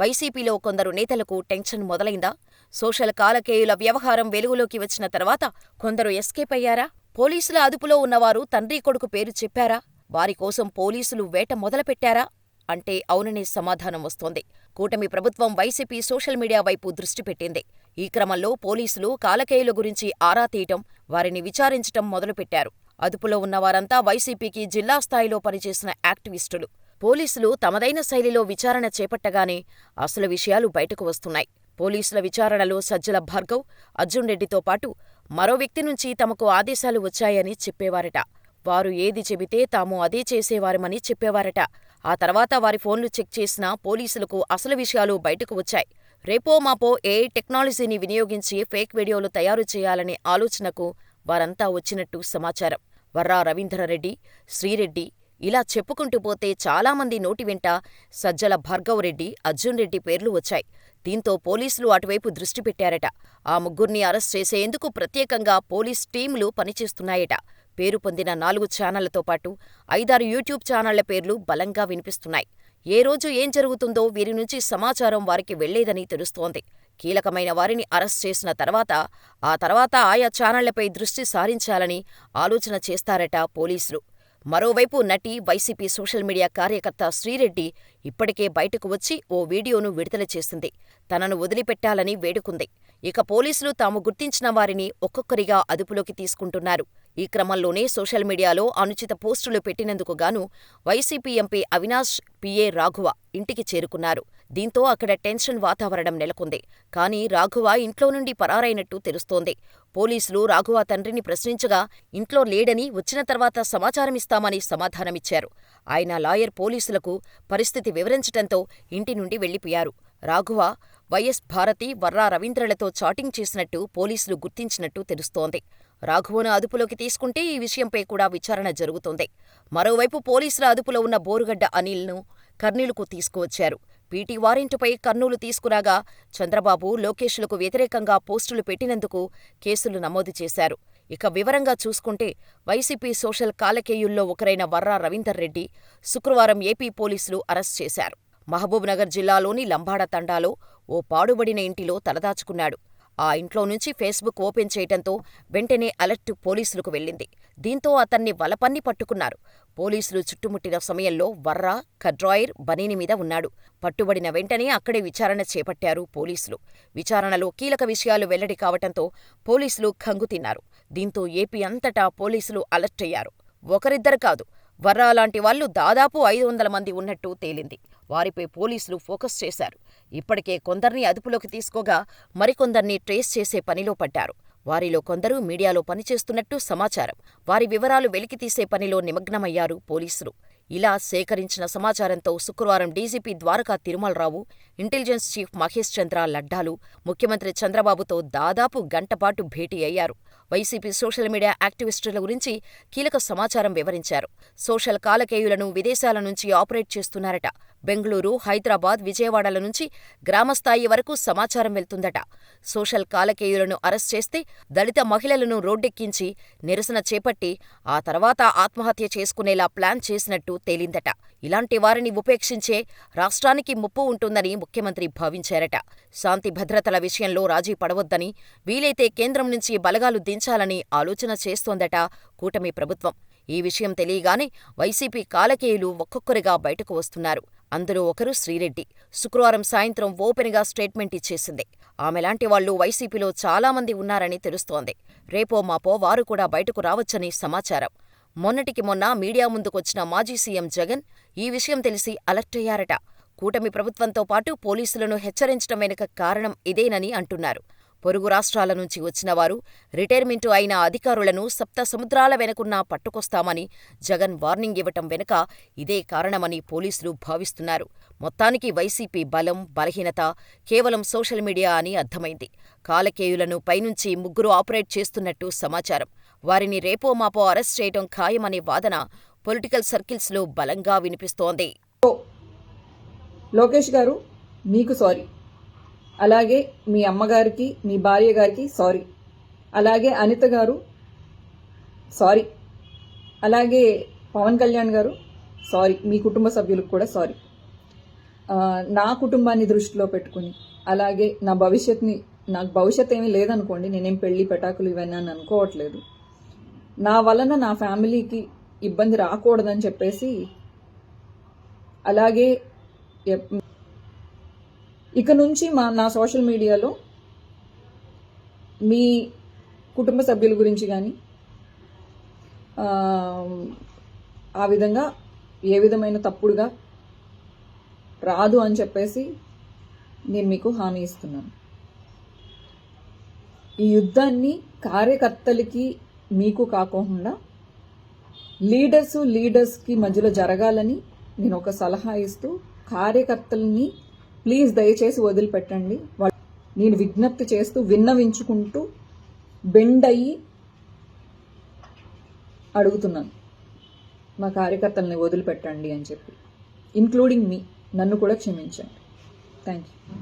వైసీపీలో కొందరు నేతలకు టెన్షన్ మొదలైందా? సోషల్ కాలకేయుల వ్యవహారం వెలుగులోకి వచ్చిన తర్వాత కొందరు ఎస్కేప్ అయ్యారా? పోలీసుల అదుపులో ఉన్నవారు తండ్రి కొడుకు పేరు చెప్పారా? వారి కోసం పోలీసులు వేట మొదలుపెట్టారా? అంటే అవుననే సమాధానం వస్తోంది. కూటమి ప్రభుత్వం వైసీపీ సోషల్ మీడియా వైపు దృష్టి పెట్టింది. ఈ క్రమంలో పోలీసులు కాలకేయుల గురించి ఆరా తీయటం వారిని విచారించటం మొదలుపెట్టారు. అదుపులో ఉన్నవారంతా వైసీపీకి జిల్లా స్థాయిలో పనిచేసిన యాక్టివిస్టులు. పోలీసులు తమదైన శైలిలో విచారణ చేపట్టగానే అసలు విషయాలు బయటకు వస్తున్నాయి. పోలీసుల విచారణలో సజ్జల భార్గవ్ అర్జున్ రెడ్డితో పాటు మరో వ్యక్తి నుంచి తమకు ఆదేశాలు వచ్చాయని చెప్పేవారట. వారు ఏది చెబితే తాము అదే చేసేవారమని చెప్పేవారట. ఆ తర్వాత వారి ఫోన్లు చెక్ చేసినా పోలీసులకు అసలు విషయాలు బయటకు వచ్చాయి. రేపో మాపో ఏఐ టెక్నాలజీని వినియోగించి ఫేక్ వీడియోలు తయారు చేయాలనే ఆలోచనకు వారంతా వచ్చినట్టు సమాచారం. వర్రా రవీంద్రరెడ్డి శ్రీరెడ్డి ఇలా చెప్పుకుంటూ పోతే చాలామంది నోటి వెంట సజ్జల భార్గవరెడ్డి అర్జున్ రెడ్డి పేర్లు వచ్చాయి. దీంతో పోలీసులు అటువైపు దృష్టి పెట్టారట. ఆ ముగ్గుర్ని అరెస్ట్ చేసేందుకు ప్రత్యేకంగా పోలీస్ టీంలు పనిచేస్తున్నాయట. పేరు పొందిన నాలుగు ఛానళ్ళతో పాటు ఐదారు యూట్యూబ్ ఛానళ్ళ పేర్లు బలంగా వినిపిస్తున్నాయి. ఏ రోజు ఏం జరుగుతుందో వీరి నుంచి సమాచారం వారికి వెళ్ళేదని తెలుస్తోంది. కీలకమైన వారిని అరెస్ట్ చేసిన తర్వాత ఆ తర్వాత ఆయా ఛానళ్ళపై దృష్టి సారించాలని ఆలోచన చేస్తారట పోలీసులు. మరోవైపు నటి వైసీపీ సోషల్ మీడియా కార్యకర్త శ్రీరెడ్డి ఇప్పటికే బయటకు వచ్చి ఓ వీడియోను విడుదల చేసింది. తనను వదిలిపెట్టాలని వేడుకుంది. ఇక పోలీసులు తాము గుర్తించిన వారిని ఒక్కొక్కరిగా అదుపులోకి తీసుకుంటున్నారు. ఈ క్రమంలోనే సోషల్ మీడియాలో అనుచిత పోస్టులు పెట్టినందుకు గాను YCP MP Avinash PA Raghava ఇంటికి చేరుకున్నారు. దీంతో అక్కడ టెన్షన్ వాతావరణం నెలకొంది. కానీ రాఘవ ఇంట్లో నుండి పరారైనట్టు తెలుస్తోంది. పోలీసులు రాఘవ తండ్రిని ప్రశ్నించగా ఇంట్లో లేడని వచ్చిన తర్వాత సమాచారమిస్తామని సమాధానమిచ్చారు. ఆయన లాయర్ పోలీసులకు పరిస్థితి వివరించటంతో ఇంటి నుండి వెళ్ళిపోయారు రాఘవ వైఎస్ భారతి వర్రా రవీంద్రలతో చాటింగ్ చేసినట్టు పోలీసులు గుర్తించినట్టు తెలుస్తోంది. రాఘవను అదుపులోకి తీసుకుంటే ఈ విషయంపై కూడా విచారణ జరుగుతోంది. మరోవైపు పోలీసుల అదుపులో ఉన్న బోరుగడ్డ అనిల్ను కర్నూలుకు తీసుకువచ్చారు. పీటీ వారెంటుపై కర్నూలు తీసుకురాగా చంద్రబాబు లోకేష్లకు వ్యతిరేకంగా పోస్టులు పెట్టినందుకు కేసులు నమోదు చేశారు. ఇక వివరంగా చూసుకుంటే వైసీపీ సోషల్ కాలకేయుల్లో ఒకరైన వర్రా రవీందర్ రెడ్డి శుక్రవారం ఏపీ పోలీసులు అరెస్ట్ చేశారు. మహబూబ్నగర్ జిల్లాలోని లంబాడ తండాలో ఓ పాడుబడిన ఇంటిలో తలదాచుకున్నాడు. ఆ ఇంట్లో నుంచి ఫేస్బుక్ ఓపెన్ చేయటంతో వెంటనే అలర్ట్ పోలీసులకు వెళ్ళింది. దీంతో అతన్ని వలపన్ని పట్టుకున్నారు. పోలీసులు చుట్టుముట్టిన సమయంలో వర్రా ఖడ్రాయిర్ బనీని మీద ఉన్నాడు. పట్టుబడిన వెంటనే అక్కడే విచారణ చేపట్టారు పోలీసులు. విచారణలో కీలక విషయాలు వెల్లడి కావటంతో పోలీసులు ఖంగుతిన్నారు దీంతో ఏపీ అంతటా పోలీసులు అలర్టయ్యారు ఒకరిద్దరు కాదు వర్రా లాంటి వాళ్ళు దాదాపు ఐదు వందల మంది ఉన్నట్టు తేలింది. వారిపై పోలీసులు ఫోకస్ చేశారు. ఇప్పటికే కొందర్ని అదుపులోకి తీసుకోగా మరికొందర్ని ట్రేస్ చేసే పనిలో పడ్డారు. వారిలో కొందరు మీడియాలో పనిచేస్తున్నట్టు సమాచారం. వారి వివరాలు వెలికితీసే పనిలో నిమగ్నమయ్యారు పోలీసులు. ఇలా సేకరించిన సమాచారంతో శుక్రవారం DGP Dwaraka Tirumalarao intelligence chief Mahesh Chandra లడ్డాలు ముఖ్యమంత్రి చంద్రబాబుతో దాదాపు గంటపాటు భేటీ అయ్యారు. వైసీపీ సోషల్ మీడియా యాక్టివిస్టుల గురించి కీలక సమాచారం వివరించారు. సోషల్ కాలకేయులను విదేశాల నుంచి ఆపరేట్ చేస్తున్నారట. బెంగళూరు హైదరాబాద్ విజయవాడల నుంచి గ్రామస్థాయి వరకు సమాచారం వెళ్తుందట. సోషల్ కాలకేయులను అరెస్ట్ చేస్తే దళిత మహిళలను రోడ్డెక్కించి నిరసన చేపట్టి ఆ తర్వాత ఆత్మహత్య చేసుకునేలా ప్లాన్ చేసినట్టు తేలిందట. ఇలాంటి వారిని ఉపేక్షించే రాష్ట్రానికి ముప్పు ఉంటుందని ముఖ్యమంత్రి భావించారట. శాంతి భద్రతల విషయంలో రాజీ పడవద్దని వీలైతే కేంద్రం నుంచి బలగాలు దించాలని ఆలోచన చేస్తోందట కూటమి ప్రభుత్వం. ఈ విషయం తెలియగానే వైసీపీ కాలకేయులు ఒక్కొక్కరిగా బయటకు వస్తున్నారు. అందులో ఒకరు శ్రీరెడ్డి. శుక్రవారం సాయంత్రం ఓపెన్గా స్టేట్మెంట్ ఇచ్చేసింది. ఆమెలాంటి వాళ్ళు వైసీపీలో చాలామంది ఉన్నారని తెలుస్తోంది. రేపో మాపో వారు కూడా బయటకు రావచ్చని సమాచారం. మొన్నటికి మొన్న మీడియా ముందుకొచ్చిన మాజీ సీఎం జగన్ ఈ విషయం తెలిసి అలర్టయ్యారట కూటమి ప్రభుత్వంతో పాటు పోలీసులను హెచ్చరించడం వెనుక కారణం ఇదేనని అంటున్నారు. పొరుగు రాష్ట్రాల నుంచి వచ్చినవారు రిటైర్మెంటు అయిన అధికారులను సప్త సముద్రాల వెనుకున్నా పట్టుకొస్తామని జగన్ వార్నింగ్ ఇవ్వటం వెనుక ఇదే కారణమని పోలీసులు భావిస్తున్నారు. మొత్తానికి వైసీపీ బలం బలహీనత కేవలం సోషల్ మీడియా అని అర్థమైంది. కాలకేయులను పైనుంచి ముగ్గురు ఆపరేట్ చేస్తున్నట్టు సమాచారం. వారిని రేపో మాపో అరెస్ట్ చేయటం ఖాయమనే వాదన పొలిటికల్ సర్కిల్స్లో బలంగా వినిపిస్తోంది. లోకేష్ గారు మీకు సారీ. అలాగే మీ అమ్మగారికి మీ భార్య గారికి సారీ. అలాగే అనిత గారు సారీ. అలాగే పవన్ కళ్యాణ్ గారు సారీ. మీ కుటుంబ సభ్యులకు కూడా సారీ. నా కుటుంబాన్ని దృష్టిలో పెట్టుకుని అలాగే నా భవిష్యత్ని నాకు భవిష్యత్ ఏమీ లేదనుకోండి నేనేం పెళ్ళి పెటాకులు ఇవన్నీ అని అనుకోవట్లేదు. నా వలన నా ఫ్యామిలీకి ఇబ్బంది రాకూడదని చెప్పేసి అలాగే ఎప్- ఇక నుంచి మా నా సోషల్ మీడియాలో మీ కుటుంబ సభ్యుల గురించి కానీ ఆ విధంగా ఏ విధమైన తప్పుడుగా రాదు అని చెప్పేసి నేను మీకు హామీ ఇస్తున్నాను. ఈ యుద్ధాన్ని కార్యకర్తలకి మీకు కాకుండా లీడర్స్ లీడర్స్కి మధ్యలో జరగాలని నేను ఒక సలహా ఇస్తూ కార్యకర్తల్ని ప్లీజ్ దయచేసి వదిలిపెట్టండి. నేను విజ్ఞప్తి చేస్తూ విన్నవించుకుంటూ బెండ్ అయ్యి అడుగుతున్నాను. మా కార్యకర్తల్ని వదిలిపెట్టండి అని చెప్పి. ఇంక్లూడింగ్ మీ నన్ను కూడా క్షమించండి. Thank you